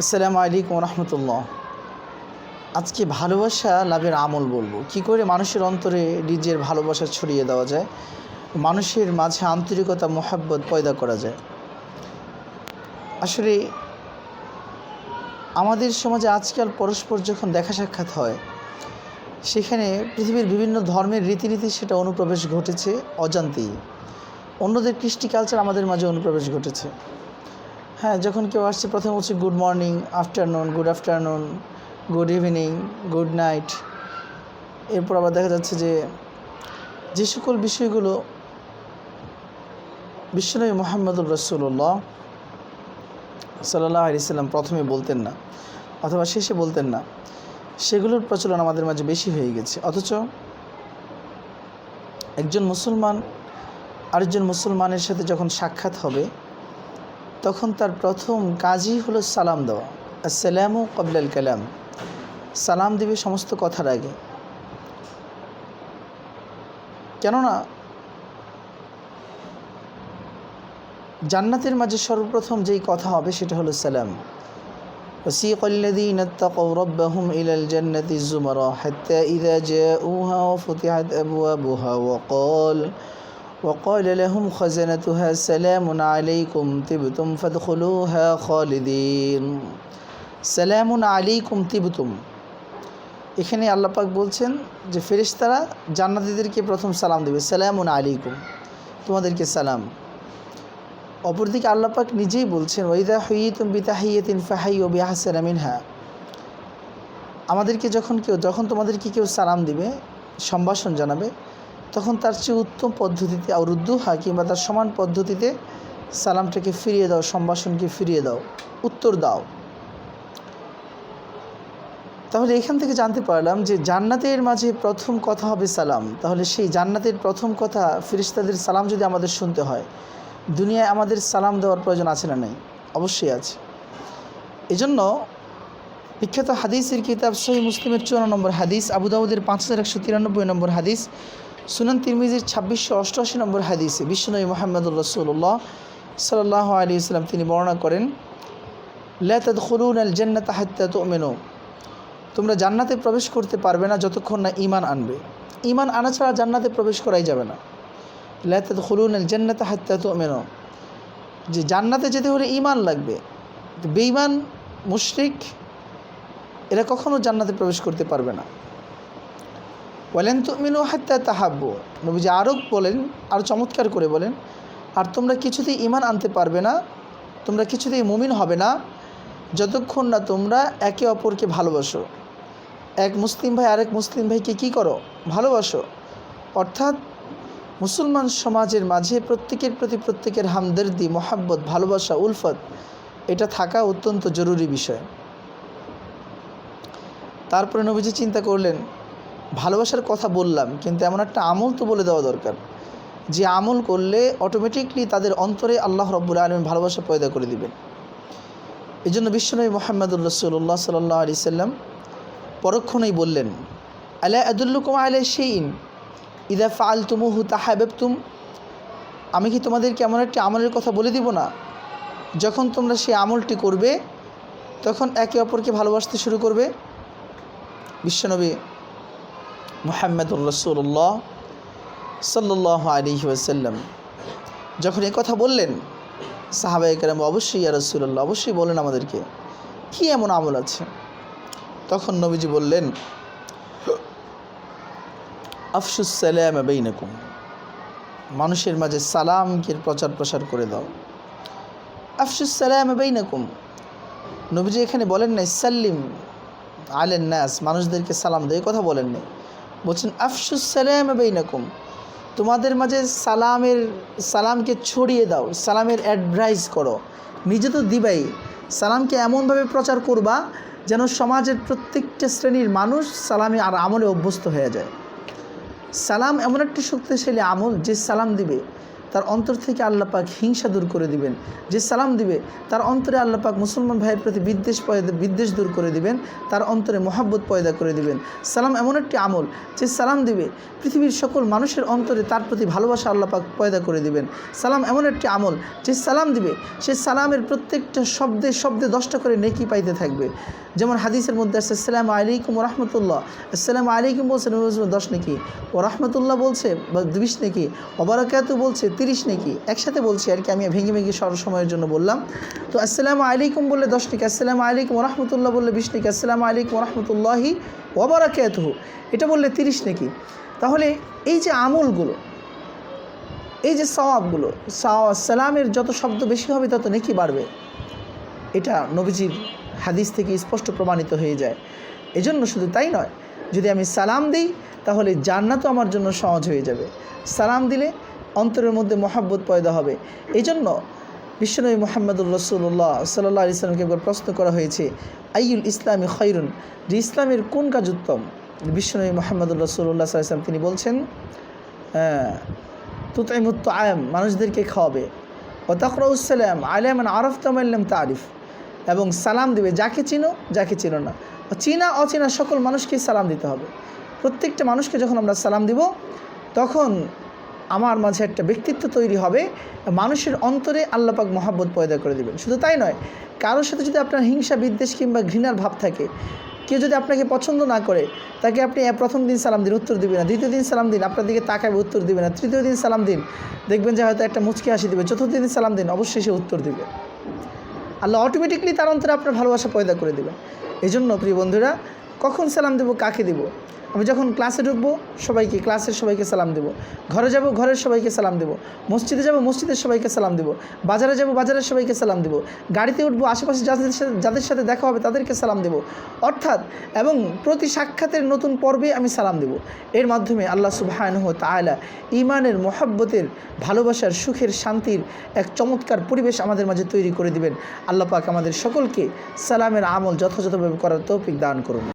আসসালামু আলাইকুম রহমতুল্লাহ। আজকে ভালোবাসা লাভের আমল বলব। কি করে মানুষের অন্তরে নিজের ভালোবাসা ছড়িয়ে দেওয়া যায়? মানুষের মাঝে আন্তরিকতা, মোহাব্বত পয়দা করা যায়। আসলে আমাদের সমাজে আজকাল পরস্পর যখন দেখা সাক্ষাৎ হয়, সেখানে পৃথিবীর বিভিন্ন ধর্মের রীতিনীতি সেটা অনুপ্রবেশ ঘটেছে অজান্তেই। অন্যদের কৃষ্টি কালচার আমাদের মাঝে অনুপ্রবেশ ঘটেছে। হ্যাঁ যখন কেউ আসছে, প্রথমে হচ্ছে good morning afternoon good afternoon good evening good night এরপর আবার দেখা যাচ্ছে যে যে সকল বিষয়গুলো বিশ্বনবী মোহাম্মদুর রসুল্লাহ সাল্লাহ আলিয়াল্লাম প্রথমে বলতেন না, অথবা শেষে বলতেন না, সেগুলোর প্রচলন আমাদের মাঝে বেশি হয়ে গেছে। অথচ একজন মুসলমান আরেকজন মুসলমানের সাথে যখন সাক্ষাৎ হবে তখন তার প্রথম কাজই হলো সালাম দেওয়া আসসালামু কবলাল কালাম সালাম দিবে সমস্ত কথার আগে কেননা জান্নাতের মাঝে সর্বপ্রথম যেই কথা হবে সেটা হলো সালাম وسيق الذين اتقوا ربهم إلى الجنة الزمرا حتى إذا جاءوها وفتحت أبوابها وقال وقال لهم خزنتها سلام عليكم طبتم فادخلوها خالدين سلام عليكم طبتم এখানে আল্লাহ পাক বলছেন যে ফেরেশতারা জান্নাতীদেরকে প্রথম সালাম দেবে সালামুন আলাইকুম তোমাদেরকে সালাম অপরদিকে আল্লাহ পাক নিজেই বলছেন ওইদা হইতুম বিতাহিয়াতিন ফাহাই ও বিহাসান মিনহা আমাদেরকে যখন কেউ যখন তোমাদেরকে কেউ সালাম দিবে সম্ভাষণ জানাবে তখন তার চেয়ে উত্তম পদ্ধতিতে আর উদ্দুহা কিংবা তার সমান পদ্ধতিতে সালামটাকে ফিরিয়ে দাও, সম্ভাষণকে ফিরিয়ে দাও, উত্তর দাও। তাহলে এখান থেকে জানতে পারলাম যে জান্নাতের মাঝে প্রথম কথা হবে সালাম। তাহলে সেই জান্নাতের প্রথম কথা ফিরিস্তাদের সালাম যদি আমাদের শুনতে হয়, দুনিয়ায় আমাদের সালাম দেওয়ার প্রয়োজন আছে না নেই? অবশ্যই আছে। এজন্য বিখ্যাত হাদিসের কিতাব সহি মুসলিমের চুয়ান্ন নম্বর হাদিস, আবু দাউদের পাঁচ হাজার একশো তিরানব্বই নম্বর হাদিস সুনান তিরমিজির ছাব্বিশশো অষ্টআশি নম্বর হাদিসে বিশ্বনবী মোহাম্মদুর রসুল্লাহ সাল্লাহ আলী ইসলাম তিনি বর্ণনা করেন লেতাদ খুলুন আল জান্নাত হাত্তা তো মেনো তোমরা জান্নাতে প্রবেশ করতে পারবে না যতক্ষণ না ইমান আনবে। ইমান আনা ছাড়া জান্নাতে প্রবেশ করাই যাবে না। লেতাদ খুলুন আল জান্নাত হাত্তা তো মেনো যে জান্নাতে যেতে হলে ইমান লাগবে। বেইমান মুশরিক, এরা কখনও জান্নাতে প্রবেশ করতে পারবে না। বলেন তুমিনু হাত্তা তাহাব্য নবীজি আরও বলেন আরও চমৎকার করে বলেন, আর তোমরা কিছুতেই ইমান আনতে পারবে না, তোমরা কিছুতেই মুমিন হবে না, যতক্ষণ না তোমরা একে অপরকে ভালোবাসো। এক মুসলিম ভাই আরেক মুসলিম ভাইকে কী করো? ভালোবাসো। অর্থাৎ মুসলমান সমাজের মাঝে প্রত্যেকের প্রতি প্রত্যেকের হামদর্দি, মোহাব্বত, ভালোবাসা, উলফত, এটা থাকা অত্যন্ত জরুরি বিষয়। তারপরে নবীজি চিন্তা করলেন ভালোবাসার কথা বললাম, কিন্তু এমন একটা আমল তো বলে দেওয়া দরকার। যে আমল করলে অটোমেটিকলি তাদের অন্তরে আল্লাহ রব্বুল আলম ভালোবাসা পয়দা করে দিবেন। এই জন্য বিশ্বনবী মোহাম্মদুর রসুল্লাহ সাল্লাহ আলি সাল্লাম পরক্ষণেই বললেন আল্লাহ আদুল্লুকুম আলাই সেইন ইদা ফাল তুমুহু তাহাবেবতুম? আমি কি তোমাদেরকে এমন একটি আমলের কথা বলে দিব না? যখন তোমরা সেই আমলটি করবে, তখন একে অপরকে ভালোবাসতে শুরু করবে? বিশ্বনবী মোহাম্মদুর রসুল্লাহ সাল্লাহ আলী ওয়াসাল্লাম। যখন এ কথা বললেন সাহাবাই কেরাম অবশ্যই, ইয়া রসুল্লাহ অবশ্যই বলেন আমাদেরকে, কী এমন আমল আছে? তখন নবীজি বললেন আফসুসালাম বেইনকুম, মানুষের মাঝে সালামকে প্রচার প্রসার করে দাও। আফসুসালাম বেইনকুম, নবীজি এখানে বলেন নাই, সাল্লিম আলেন নাস মানুষদেরকে সালাম দেয় কথা বলেন নাই। বলছেন আফসুস সালাম বেইনাকুম, তোমাদের মাঝে সালামের, সালামকে ছড়িয়ে দাও, সালামের অ্যাডভাইস করো। নিজে তো দিবাই, সালামকে এমনভাবে প্রচার করবা যেন সমাজের প্রত্যেকটা শ্রেণির মানুষ সালামে আর আমলে অভ্যস্ত হয়ে যায়। সালাম এমন একটি শক্তিশালী আমল যে সালাম দিবে তার অন্তর থেকে আল্লাহ পাক হিংসা দূর করে দিবেন। যে সালাম দিবে, তার অন্তরে আল্লাহ পাক মুসলমান ভাইয়ের প্রতি বিদ্বেষ বিদ্বেষ দূর করে দিবেন, তার অন্তরে মহাব্বত পয়দা করে দিবেন। সালাম এমন একটি আমল যে সালাম দিবে, পৃথিবীর সকল মানুষের অন্তরে তার প্রতি ভালোবাসা আল্লাহ পাক পয়দা করে দিবেন। সালাম এমন একটি আমল যে সালাম দিবে, সে সালামের প্রত্যেকটা শব্দে শব্দে দশটা করে নেকি পাইতে থাকবে। যেমন হাদিসের মধ্যে আছে, আসসালাম আলাইকুম রহমতুল্লাহ। আসসালাম আলাইকুম বলছে দশ নাকি? ও রহমতুল্লাহ বলছে বিশ নাকি? অবরাকাতু বলছে, তিরিশ নাকি? একসাথে বলছি আর কি, আমি ভেঙে ভেঙে সর সময়ের জন্য বললাম। তো আসসালামু আলাইকুম বললে দশ নাকি? আসসালামু আলাইকুম রহমতুল্লাহ বললে বিশ নাকি? আসসালামু আলাইকুম রহমতুল্লাহি ওবরাকাতহু এটা বললে তিরিশ নাকি? তাহলে এই যে আমলগুলো, এই যে সওয়াবগুলো সাওয়া সালামের যত শব্দ বেশি হবে তত নেকি বাড়বে? এটা নবীজির হাদিস থেকে স্পষ্ট প্রমাণিত হয়ে যায়। এজন্য শুধু তাই নয়, যদি আমি সালাম দিই, তাহলে জান্নাতও আমার জন্য সহজ হয়ে যাবে। সালাম দিলে অন্তরের মধ্যে মহাব্বত পয়দা হবে। এই জন্য বিশ্বনবী মোহাম্মদুর রসুল্লাহ সাল্লাহ ইসলামকে একবার প্রশ্ন করা হয়েছে আইউল ইসলামী খৈরুন যে ইসলামের কোন কাজ উত্তম? বিশ্বনবী মোহাম্মদুর রসুল্লাহ সাল্লাম তিনি বলছেন তুতাইমুত্ত আয়াম মানুষদেরকে খাওয়াবে। ও তকরাউসালাম আলিয়ামান আরফ তামাল্লাম তারিফ এবং সালাম দিবে, যাকে চিনো যাকে চিনো না। চিনা, অচেনা সকল মানুষকে সালাম দিতে হবে। প্রত্যেকটা মানুষকে যখন আমরা সালাম দিব, তখন আমার মাঝে একটা ব্যক্তিত্ব তৈরি হবে, মানুষের অন্তরে আল্লাপাক মহাব্বত পয়দা করে দিবেন। শুধু তাই নয়, কারোর সাথে যদি আপনার হিংসা, বিদ্বেষ কিংবা ঘৃণার ভাব থাকে, কেউ যদি আপনাকে পছন্দ না করে, তাকে আপনি প্রথম দিন সালাম দিন, উত্তর দিবে না, দ্বিতীয় দিন সালাম দিন, আপনার দিকে তাকাবে, উত্তর দিবে না, তৃতীয় দিন সালাম দিন। দেখবেন যে হয়তো একটা মুচকি হাসি দিবে, চতুর্থ দিন সালাম দিন, অবশ্যই সে উত্তর দিবে। আল্লাহ অটোমেটিকলি তার অন্তরে আপনার ভালোবাসা পয়দা করে দেবেন এই জন্য প্রিয় বন্ধুরা, কখন সালাম দেবো, কাকে দেবো? আমি যখন ক্লাসে ঢুকবো, সবাইকে, ক্লাসের সবাইকে সালাম দেবো। ঘরে যাব, ঘরের সবাইকে সালাম দেবো। মসজিদে যাব, মসজিদের সবাইকে সালাম দেবো। বাজারে যাব, বাজারের সবাইকে সালাম দেবো। গাড়িতে উঠবো, আশেপাশে যাদের সাথে যাদের সাথে দেখা হবে তাদেরকে সালাম দেবো। অর্থাৎ, এবং প্রতি সাক্ষাতের নতুন পর্বে আমি সালাম দেবো। এর মাধ্যমে আল্লাহ সুবাহানহ তালা ইমানের মহাব্বতের, ভালোবাসার, সুখের, শান্তির এক চমৎকার পরিবেশ আমাদের মাঝে তৈরি করে দিবেন। আল্লাহ পাক আমাদের সকলকে সালামের আমল যথাযথভাবে করার তৌফিক দান করুন।